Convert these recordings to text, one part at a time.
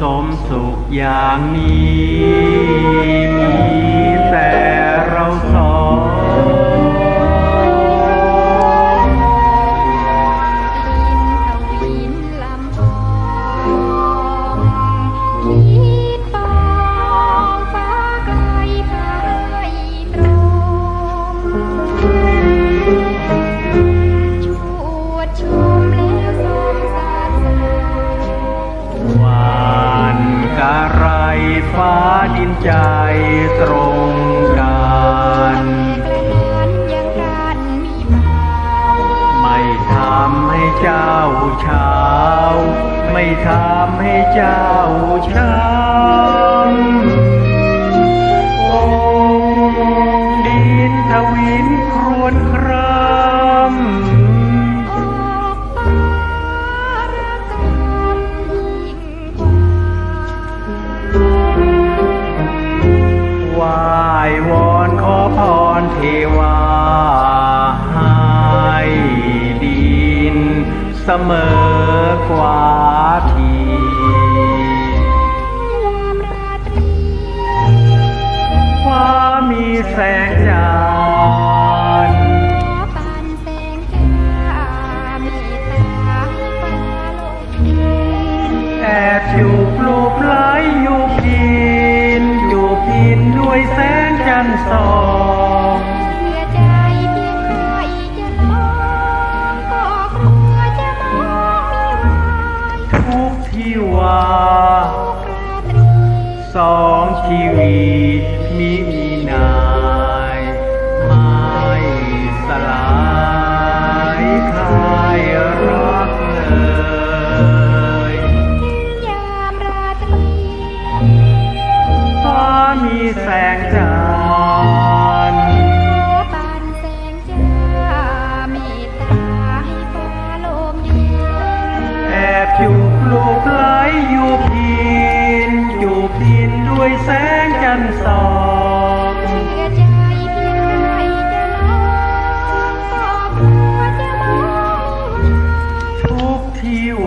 สมสุขอย่างนี้มีแต่ ใจตรงกันไม่ทำให้เจ้าเช้า ไม่ทำให้เจ้าช้ำ เสมอกว่าทีฟ้ามีแสงจานแอบอยู่ปลูกไล้อยู่พินอยู่พินด้วยแสงจันทร์ สองชีวิตมีมีนา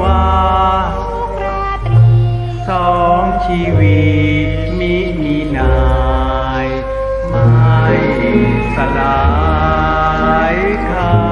วาสองชีวิตมิมีนายไม่สลายคา